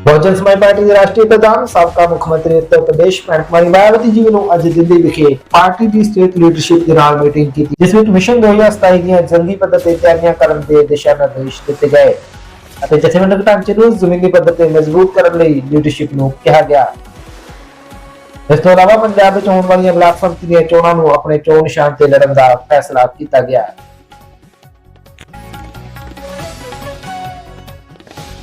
ਬਹੁਜਨ ਸਮਾਜ ਪਾਰਟੀ ਦੇ ਰਾਸ਼ਟਰੀ ਪ੍ਰਧਾਨ ਸਾਬਕਾ ਮੁੱਖ ਮੰਤਰੀ ਉੱਤਰ ਪ੍ਰਦੇਸ਼ ਭਗਵੰਤ ਮਾਇਆਵਤੀ ਜੀ ਵੱਲੋਂ ਅੱਜ ਦਿੱਲੀ ਵਿਖੇ ਪਾਰਟੀ ਦੀ ਸਟੇਟ ਲੀਡਰਸ਼ਿਪ ਦੇ ਨਾਲ ਮੀਟਿੰਗ ਕੀਤੀ ਜਿਸ ਵਿੱਚ ਮਿਸ਼ਨ 2027 ਦੀਆਂ ਜਲਦੀ ਪੱਧਰ ਤੇ ਤਿਆਰੀਆਂ ਕਰਨ ਦੇ ਦਿਸ਼ਾ ਨਿਰਦੇਸ਼ ਦਿੱਤੇ ਗਏ ਅਤੇ ਜਥੇਬੰਦਕ ਢਾਂਚੇ ਨੂੰ ਜ਼ਮੀਨੀ ਪੱਧਰ ਤੇ ਮਜ਼ਬੂਤ ਕਰਨ ਲਈ ਲੀਡਰਸ਼ਿਪ ਨੂੰ ਕਿਹਾ ਗਿਆ ਇਸ ਤੋਂ ਇਲਾਵਾ ਪੰਜਾਬ ਵਿੱਚ ਹੋਣ ਵਾਲੀਆਂ ਬਲਾਕ ਸੰਮਤੀ ਦੀਆਂ ਚੋਣਾਂ ਨੂੰ ਆਪਣੇ ਚੋਣ ਨਿਸ਼ਾਨ ਤੇ ਲੜਨ ਦਾ ਫੈਸਲਾ ਕੀਤਾ ਗਿਆ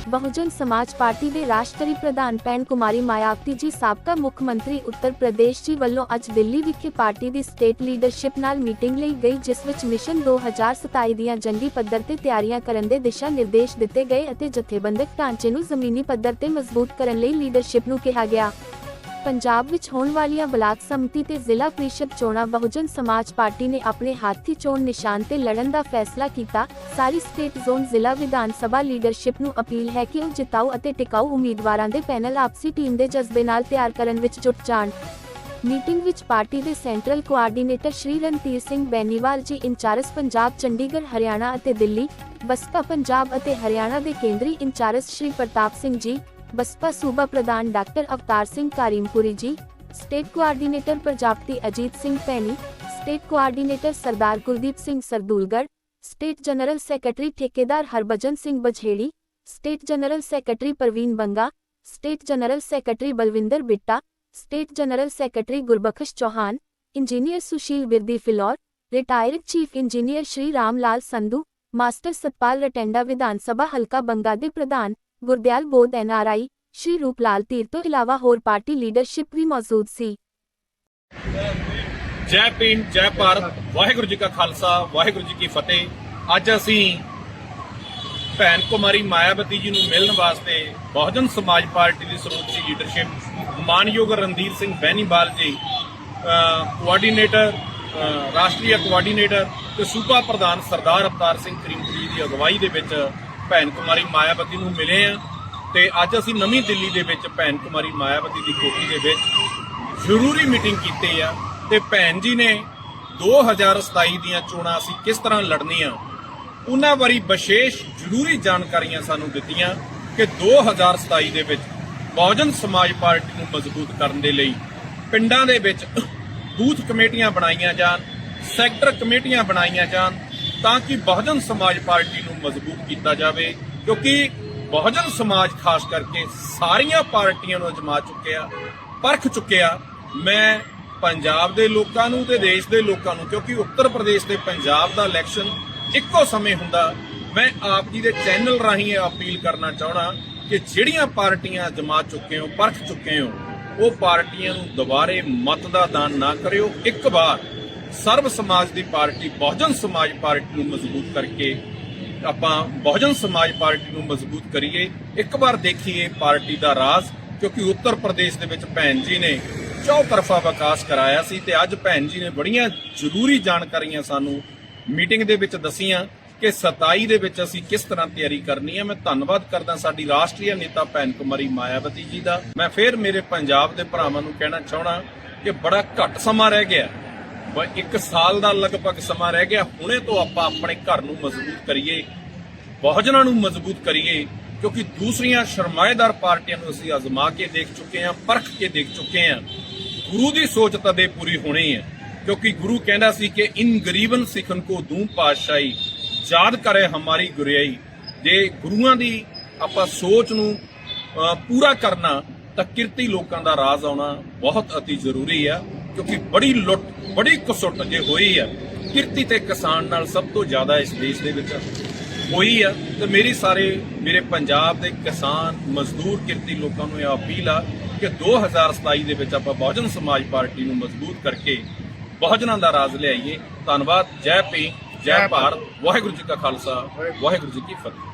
ਬਹੁਜਨ ਸਮਾਜ ਪਾਰਟੀ ਦੇ ਰਾਸ਼ਟਰੀ ਪ੍ਰਧਾਨ ਪੈਨ ਕੁਮਾਰੀ ਮਾਇਆਵਤੀ ਜੀ ਸਾਬਕਾ ਮੁੱਖ ਮੰਤਰੀ ਉੱਤਰ ਪ੍ਰਦੇਸ਼ ਜੀ ਵੱਲੋਂ ਅੱਜ ਦਿੱਲੀ ਵਿਖੇ ਪਾਰਟੀ ਦੀ ਸਟੇਟ ਲੀਡਰਸ਼ਿਪ ਨਾਲ ਮੀਟਿੰਗ ਲਈ ਗਈ ਜਿਸ ਵਿੱਚ ਮਿਸ਼ਨ 2027 ਦੀਆਂ ਜੰਗੀ ਪੱਧਰ ਤੇ ਤਿਆਰੀਆਂ ਕਰਨ ਦੇ ਦਿਸ਼ਾ ਨਿਰਦੇਸ਼ ਦਿੱਤੇ ਗਏ ਅਤੇ ਜਥੇਬੰਦਕ ਢਾਂਚੇ ਨੂੰ ਜ਼ਮੀਨੀ ਪੱਧਰ ਤੇ ਮਜ਼ਬੂਤ ਕਰਨ ਲਈ ਲੀਡਰਸ਼ਿਪ ਨੂੰ ਕਿਹਾ ਗਿਆ ਪੰਜਾਬ ਵਿੱਚ ਹੋਣ ਵਾਲੀਆਂ ਬਲਾਕ ਸੰਮਤੀ ਤੇ ਜ਼ਿਲ੍ਹਾ ਪ੍ਰੀਸ਼ਦ ਚੋਣਾਂ ਬਹੁਜਨ ਸਮਾਜ ਪਾਰਟੀ ਨੇ ਆਪਣੇ ਹਾਥੀ ਚੋਣ ਨਿਸ਼ਾਨ ਤੇ ਲੜਨ ਦਾ ਫੈਸਲਾ ਕੀਤਾ। ਸਾਰੀ ਸਟੇਟ ਜ਼ੋਨ ਜ਼ਿਲ੍ਹਾ ਵਿਧਾਨ ਸਭਾ ਲੀਡਰਸ਼ਿਪ ਨੂੰ ਅਪੀਲ ਹੈ ਕਿ ਉਹ ਜਿਤਾਊ ਅਤੇ ਟਿਕਾਊ ਉਮੀਦਵਾਰਾਂ ਦੇ ਪੈਨਲ ਆਪਸੀ ਟੀਮ ਦੇ ਜਜ਼ਬੇ ਨਾਲ ਤਿਆਰ ਕਰਨ ਵਿੱਚ ਜੁਟ ਜਾਣ। ਮੀਟਿੰਗ ਵਿੱਚ ਪਾਰਟੀ ਦੇ central coordinator Shri Randhir Singh Beniwal, ji in charge Punjab, Chandigarh, Haryana ਅਤੇ ਦਿੱਲੀ, ਬਸਪਾ ਪੰਜਾਬ ਅਤੇ ਹਰਿਆਣਾ ਦੇ ਕੇਂਦਰੀ ਇੰਚਾਰਜ ਸ਼੍ਰੀ ਪ੍ਰਤਾਪ ਸਿੰਘ, ਜੀ ਬਸਪਾ ਸੂਬਾ ਪ੍ਰਧਾਨ doctor Avtar Singh Karimpuri ji state coordinator Prajapati Ajit Singh Paini state coordinator Sardar Kuldeep Singh Sardulgarh state general secretary ਠੇਕੇਦਾਰ Harbhajan Singh Bajheri state general secretary Parveen Banga state general secretary Balwinder Bitta state general secretary Gurbakhsh Chauhan engineer Sushil Birdi Phillaur retired chief engineer Shri Ram Lal Sandhu master Satpal Ratanda Vidhan Sabha ਹਲਕਾ ਬੰਗਾ ਦੇ ਪ੍ਰਧਾਨ ਗੁਰਦਿਆਲ ਬੋਧ NRI ਸ਼੍ਰੀ ਰੂਪਲਾਲ ਧੀਰ ਤੋਂ ਇਲਾਵਾ ਹੋਰ party leadership ਵੀ ਮੌਜੂਦ ਸੀ। ਜੈ ਭੀਮ, ਜੈ ਭਾਰਤ, ਵਾਹਿਗੁਰੂ ਜੀ ਕਾ ਖਾਲਸਾ, ਵਾਹਿਗੁਰੂ ਜੀ ਕੀ ਫਤਿਹ। ਅੱਜ ਅਸੀਂ ਭੈਣ ਕੁਮਾਰੀ ਮਾਇਆਵਤੀ ਜੀ ਨੂੰ ਮਿਲਣ ਵਾਸਤੇ ਬਹੁਜਨ ਸਮਾਜ ਪਾਰਟੀ ਦੀ ਸਰੋਚੀ ਲੀਡਰਸ਼ਿਪ। ਮਾਨਯੋਗ ਰਣਧੀਰ ਸਿੰਘ ਬੈਨੀਵਾਲ ਜੀ ਕੋਆਰਡੀਨੇਟਰ ਰਾਸ਼ਟਰੀ ਕੋਆਰਡੀਨੇਟਰ ਤੇ ਸੂਬਾ ਪ੍ਰਧਾਨ ਸਰਦਾਰ ਅਵਤਾਰ ਸਿੰਘ ਕਰੀਮਪੁਰੀ ਦੀ ਅਗਵਾਈ ਦੇ ਵਿੱਚ ਭੈਣ ਕੁਮਾਰੀ ਮਾਇਆਵਤੀ ਨੂੰ ਮਿਲੇ ਆ ਤੇ ਅੱਜ ਅਸੀਂ ਨਵੀਂ ਦਿੱਲੀ ਦੇ ਵਿੱਚ ਭੈਣ ਕੁਮਾਰੀ ਮਾਇਆਵਤੀ ਦੀ ਕੋਠੀ ਦੇ ਵਿੱਚ ਜ਼ਰੂਰੀ ਮੀਟਿੰਗ ਕੀਤੀ ਆ ਤੇ ਭੈਣ ਜੀ ਨੇ 2027 ਦੀਆਂ ਚੋਣਾਂ ਅਸੀਂ ਕਿਸ ਤਰ੍ਹਾਂ ਲੜਨੀਆਂ, ਉਹਨਾਂ ਬਾਰੇ ਵਿਸ਼ੇਸ਼ ਜ਼ਰੂਰੀ ਜਾਣਕਾਰੀਆਂ ਸਾਨੂੰ ਦਿੱਤੀਆਂ ਕਿ 2027 ਦੇ ਵਿੱਚ ਬਹੁਜਨ ਸਮਾਜ ਪਾਰਟੀ ਨੂੰ ਮਜ਼ਬੂਤ ਕਰਨ ਦੇ ਲਈ ਪਿੰਡਾਂ ਦੇ ਵਿੱਚ ਬੂਥ ਕਮੇਟੀਆਂ ਬਣਾਈਆਂ ਜਾਣ, ਸੈਕਟਰ ਕਮੇਟੀਆਂ ਬਣਾਈਆਂ ਜਾਣ ਤਾਂ ਕਿ ਬਹੁਜਨ ਸਮਾਜ ਪਾਰਟੀ ਨੂੰ ਮਜ਼ਬੂਤ ਕੀਤਾ ਜਾਵੇ, ਕਿਉਂਕਿ ਬਹੁਜਨ ਸਮਾਜ ਖਾਸ ਕਰਕੇ ਸਾਰੀਆਂ ਪਾਰਟੀਆਂ ਨੂੰ ਅਜਮਾ ਚੁੱਕਿਆ ਪਰਖ ਚੁੱਕਿਆ ਮੈਂ ਪੰਜਾਬ ਦੇ ਲੋਕਾਂ ਨੂੰ ਤੇ ਦੇਸ਼ ਦੇ ਲੋਕਾਂ ਨੂੰ, ਕਿਉਂਕਿ ਉੱਤਰ ਪ੍ਰਦੇਸ਼ ਤੇ ਪੰਜਾਬ ਦਾ ਇਲੈਕਸ਼ਨ ਇੱਕੋ ਸਮੇਂ ਹੁੰਦਾ, ਮੈਂ ਆਪ ਜੀ ਦੇ ਚੈਨਲ ਰਾਹੀਂ ਇਹ ਅਪੀਲ ਕਰਨਾ ਚਾਹਣਾ ਕਿ ਜਿਹੜੀਆਂ ਪਾਰਟੀਆਂ ਜਮਾ ਚੁੱਕੇ ਹੋ, ਪਰਖ ਚੁੱਕੇ ਹੋ, ਉਹ ਪਾਰਟੀਆਂ ਨੂੰ ਦੁਬਾਰੇ ਮਤ ਦਾ ਦਾਨ ਨਾ ਕਰਿਓ। ਇੱਕ ਵਾਰ ਸਰਬ ਸਮਾਜ ਦੀ ਪਾਰਟੀ, ਬਹੁਜਨ ਸਮਾਜ ਪਾਰਟੀ ਨੂੰ ਮਜ਼ਬੂਤ ਕਰਕੇ ਆਪਾਂ ਬਹੁਜਨ ਸਮਾਜ ਪਾਰਟੀ ਨੂੰ ਮਜ਼ਬੂਤ ਕਰੀਏ। ਇੱਕ ਵਾਰ ਦੇਖੀਏ ਪਾਰਟੀ ਦਾ ਰਾਜ਼, ਕਿਉਂਕਿ ਉੱਤਰ ਪ੍ਰਦੇਸ਼ ਦੇ ਵਿੱਚ ਭੈਣ ਜੀ ਨੇ ਚੌਤਰਫਾ ਵਿਕਾਸ ਕਰਾਇਆ ਸੀ ਤੇ ਅੱਜ ਭੈਣ ਜੀ ਨੇ ਬੜੀਆਂ ਜ਼ਰੂਰੀ ਜਾਣਕਾਰੀਆਂ ਸਾਨੂੰ ਮੀਟਿੰਗ ਦੇ ਵਿੱਚ ਦਸੀਆਂ ਕਿ 27 ਦੇ ਵਿੱਚ ਅਸੀਂ ਕਿਸ ਤਰ੍ਹਾਂ ਤਿਆਰੀ ਕਰਨੀ ਹੈ। ਮੈਂ ਧੰਨਵਾਦ ਕਰਦਾ ਸਾਡੀ ਰਾਸ਼ਟਰੀ ਨੇਤਾ ਭੈਣ ਕੁਮਾਰੀ ਮਾਇਆਵਤੀ ਜੀ ਦਾ। ਮੈਂ ਫਿਰ ਮੇਰੇ ਪੰਜਾਬ ਦੇ ਭਰਾਵਾਂ ਨੂੰ ਕਹਿਣਾ ਚਾਹਣਾ ਕਿ ਬੜਾ ਘੱਟ ਸਮਾਂ ਰਹਿ ਗਿਆ। ਬ- ਇੱਕ ਸਾਲ ਦਾ ਲਗਭਗ ਸਮਾਂ ਰਹਿ ਗਿਆ। ਹੁਣੇ ਤੋਂ ਆਪਾਂ ਆਪਣੇ ਘਰ ਨੂੰ ਮਜ਼ਬੂਤ ਕਰੀਏ, ਬਹੁਜਨਾਂ ਨੂੰ ਮਜ਼ਬੂਤ ਕਰੀਏ, ਕਿਉਂਕਿ ਦੂਸਰੀਆਂ ਸ਼ਰਮਾਏਦਾਰ ਪਾਰਟੀਆਂ ਨੂੰ ਅਸੀਂ ਅਜ਼ਮਾ ਕੇ ਦੇਖ ਚੁੱਕੇ ਹਾਂ, ਪਰਖ ਕੇ ਦੇਖ ਚੁੱਕੇ ਹਾਂ। ਗੁਰੂ ਦੀ ਸੋਚ ਤਦੇ ਪੂਰੀ ਹੋਣੀ ਹੈ, ਕਿਉਂਕਿ ਗੁਰੂ ਕਹਿੰਦਾ ਸੀ ਕਿ, ਇਨ ਗਰੀਬਨ ਸਿੱਖਨ ਕੋ ਦੂੰ ਪਾਤਸ਼ਾਹੀ, ਯਾਦ ਕਰੇ ਹਮਾਰੀ ਗੁਰਿਆਈ। ਜੇ ਗੁਰੂਆਂ ਦੀ ਆਪਾਂ ਸੋਚ ਨੂੰ ਪੂਰਾ ਕਰਨਾ, ਤਾਂ ਕਿਰਤੀ ਲੋਕਾਂ ਦਾ ਰਾਜ ਆਉਣਾ ਬਹੁਤ ਅਤੀ ਜ਼ਰੂਰੀ ਆ, ਕਿਉਂਕਿ ਬੜੀ ਲੁੱਟ ਬੜੀ ਕਸੁੱਟ ਜੇ ਹੋਈ ਆ। ਕਿਰਤੀ ਤੇ ਕਿਸਾਨ ਨਾਲ ਸਭ ਤੋਂ ਜ਼ਿਆਦਾ ਇਸ ਦੇਸ਼ ਦੇ ਵਿੱਚ ਹੋਈ ਆ। ਤੇ ਮੇਰੀ ਸਾਰੇ ਮੇਰੇ ਪੰਜਾਬ ਦੇ ਕਿਸਾਨ ਮਜ਼ਦੂਰ ਕਿਰਤੀ ਲੋਕਾਂ ਨੂੰ ਇਹ ਅਪੀਲ ਆ ਕਿ 2027 ਦੇ ਵਿੱਚ ਆਪਾਂ ਬਹੁਜਨ ਸਮਾਜ ਪਾਰਟੀ ਨੂੰ ਮਜ਼ਬੂਤ ਕਰਕੇ ਬਹੁਜਨਾਂ ਦਾ ਰਾਜ ਲਿਆਈਏ। ਧੰਨਵਾਦ। ਜੈ ਭੀਮ ਜੈ ਭਾਰਤ। ਵਾਹਿਗੁਰੂ ਜੀ ਕਾ ਖਾਲਸਾ ਵਾਹਿਗੁਰੂ ਜੀ ਕੀ ਫਤਿਹ।